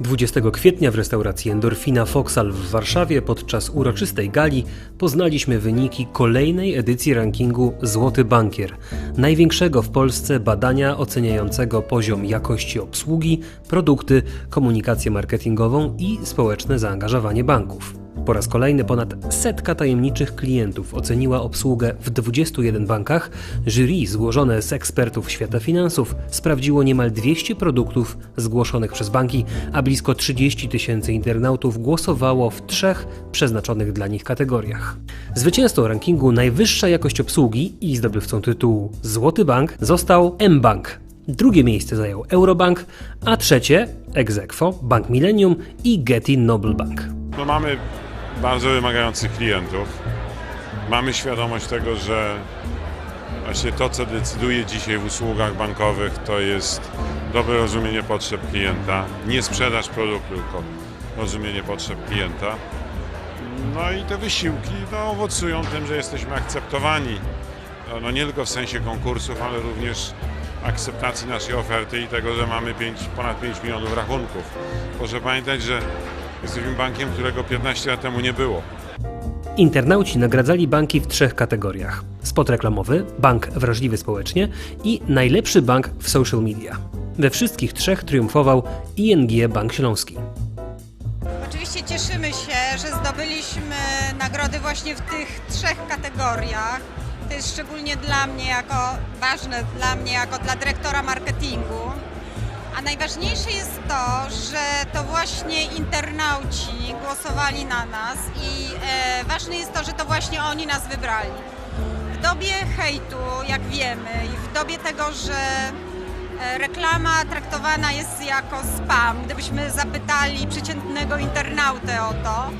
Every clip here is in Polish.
20 kwietnia w restauracji Endorfina Foxal w Warszawie podczas uroczystej gali poznaliśmy wyniki kolejnej edycji rankingu Złoty Bankier, największego w Polsce badania oceniającego poziom jakości obsługi, produkty, komunikację marketingową i społeczne zaangażowanie banków. Po raz kolejny ponad setka tajemniczych klientów oceniła obsługę w 21 bankach. Jury złożone z ekspertów świata finansów sprawdziło niemal 200 produktów zgłoszonych przez banki, a blisko 30 tysięcy internautów głosowało w trzech przeznaczonych dla nich kategoriach. Zwycięzcą rankingu Najwyższa jakość obsługi i zdobywcą tytułu Złoty Bank został mBank. Drugie miejsce zajął Eurobank, a trzecie ex aequo Bank Millennium i Getty Noble Bank. No mamy bardzo wymagających klientów. Mamy świadomość tego, że właśnie to, co decyduje dzisiaj w usługach bankowych, to jest dobre rozumienie potrzeb klienta. Nie sprzedaż produktu, tylko rozumienie potrzeb klienta. No i te wysiłki no, owocują tym, że jesteśmy akceptowani. No, nie tylko w sensie konkursów, ale również akceptacji naszej oferty i tego, że mamy 5, ponad 5 milionów rachunków. Proszę pamiętać, że jesteśmy bankiem, którego 15 lat temu nie było. Internauci nagradzali banki w trzech kategoriach: spot reklamowy, bank wrażliwy społecznie i najlepszy bank w social media. We wszystkich trzech triumfował ING Bank Śląski. Oczywiście cieszymy się, że zdobyliśmy nagrody właśnie w tych trzech kategoriach. To jest szczególnie dla mnie jako ważne dla mnie jako dla dyrektora marketingu. A najważniejsze jest to, że to właśnie internauci głosowali na nas i e, ważne jest to, że to właśnie oni nas wybrali. W dobie hejtu, jak wiemy, i w dobie tego, że e, reklama traktowana jest jako spam, gdybyśmy zapytali przeciętnego internautę o to,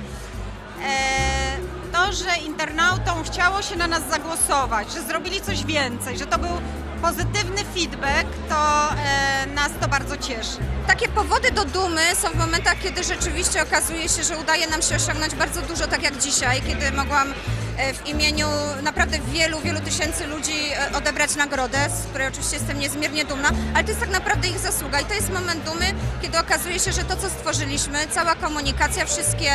e, to, że internautom chciało się na nas zagłosować, że zrobili coś więcej, że to był pozytywny feedback, to e, nas to bardzo cieszy. Takie powody do dumy są w momentach, kiedy rzeczywiście okazuje się, że udaje nam się osiągnąć bardzo dużo, tak jak dzisiaj, kiedy mogłam e, w imieniu naprawdę wielu, wielu tysięcy ludzi e, odebrać nagrodę, z której oczywiście jestem niezmiernie dumna, ale to jest tak naprawdę ich zasługa i to jest moment dumy, kiedy okazuje się, że to, co stworzyliśmy, cała komunikacja, wszystkie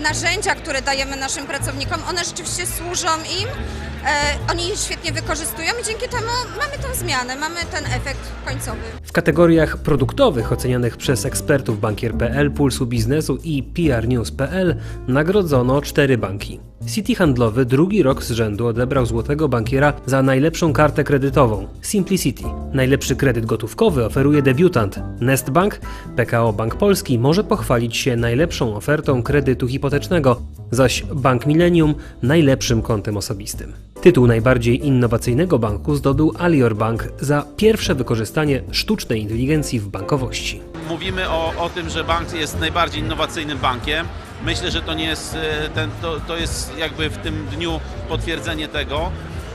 narzędzia, które dajemy naszym pracownikom, one rzeczywiście służą im, e, oni je świetnie wykorzystują i dzięki temu mamy tę zmianę, mamy ten efekt końcowy. W kategoriach produktowych ocenianych przez ekspertów bankier.pl, Pulsu Biznesu i PRnews.pl nagrodzono cztery banki. City Handlowy drugi rok z rzędu odebrał złotego bankiera za najlepszą kartę kredytową Simplicity. Najlepszy kredyt gotówkowy oferuje debiutant Nestbank. PKO Bank Polski może pochwalić się najlepszą ofertą kredytu hipotecznego, zaś Bank Millennium najlepszym kontem osobistym. Tytuł najbardziej innowacyjnego banku zdobył Alior Bank za pierwsze wykorzystanie sztucznej inteligencji w bankowości. Mówimy o, o tym, że bank jest najbardziej innowacyjnym bankiem. Myślę, że to nie jest e, ten, to, to jest jakby w tym dniu potwierdzenie tego,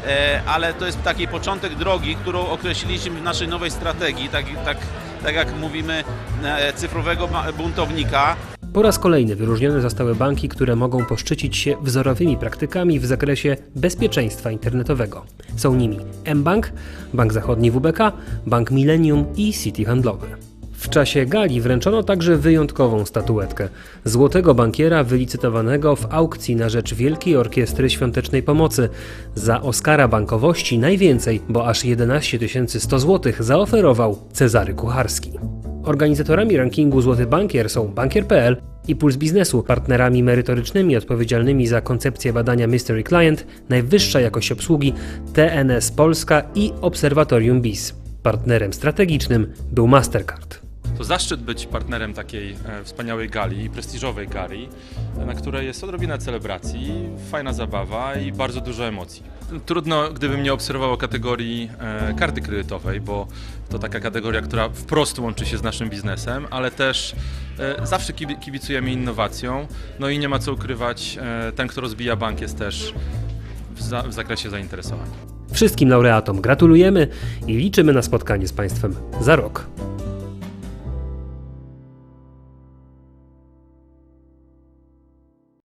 e, ale to jest taki początek drogi, którą określiliśmy w naszej nowej strategii, tak, tak, tak jak mówimy, e, cyfrowego buntownika. Po raz kolejny wyróżnione zostały banki, które mogą poszczycić się wzorowymi praktykami w zakresie bezpieczeństwa internetowego. Są nimi mBank, Bank Zachodni WBK, Bank Millennium i City Handlowy. W czasie gali wręczono także wyjątkową statuetkę złotego bankiera wylicytowanego w aukcji na rzecz Wielkiej Orkiestry Świątecznej Pomocy. Za Oscara bankowości najwięcej, bo aż 11 100 zł zaoferował Cezary Kucharski. Organizatorami rankingu Złoty Bankier są Bankier.pl i Puls Biznesu, partnerami merytorycznymi odpowiedzialnymi za koncepcję badania Mystery Client, najwyższa jakość obsługi TNS Polska i Obserwatorium BIS. Partnerem strategicznym był Mastercard. To zaszczyt być partnerem takiej e, wspaniałej gali prestiżowej gali, na której jest odrobina celebracji, fajna zabawa i bardzo dużo emocji. Trudno, gdybym nie obserwował kategorii e, karty kredytowej, bo to taka kategoria, która wprost łączy się z naszym biznesem, ale też e, zawsze kibi- kibicujemy innowacją, no i nie ma co ukrywać, ten, kto rozbija bank jest też w zakresie zainteresowań. Wszystkim laureatom gratulujemy i liczymy na spotkanie z Państwem za rok.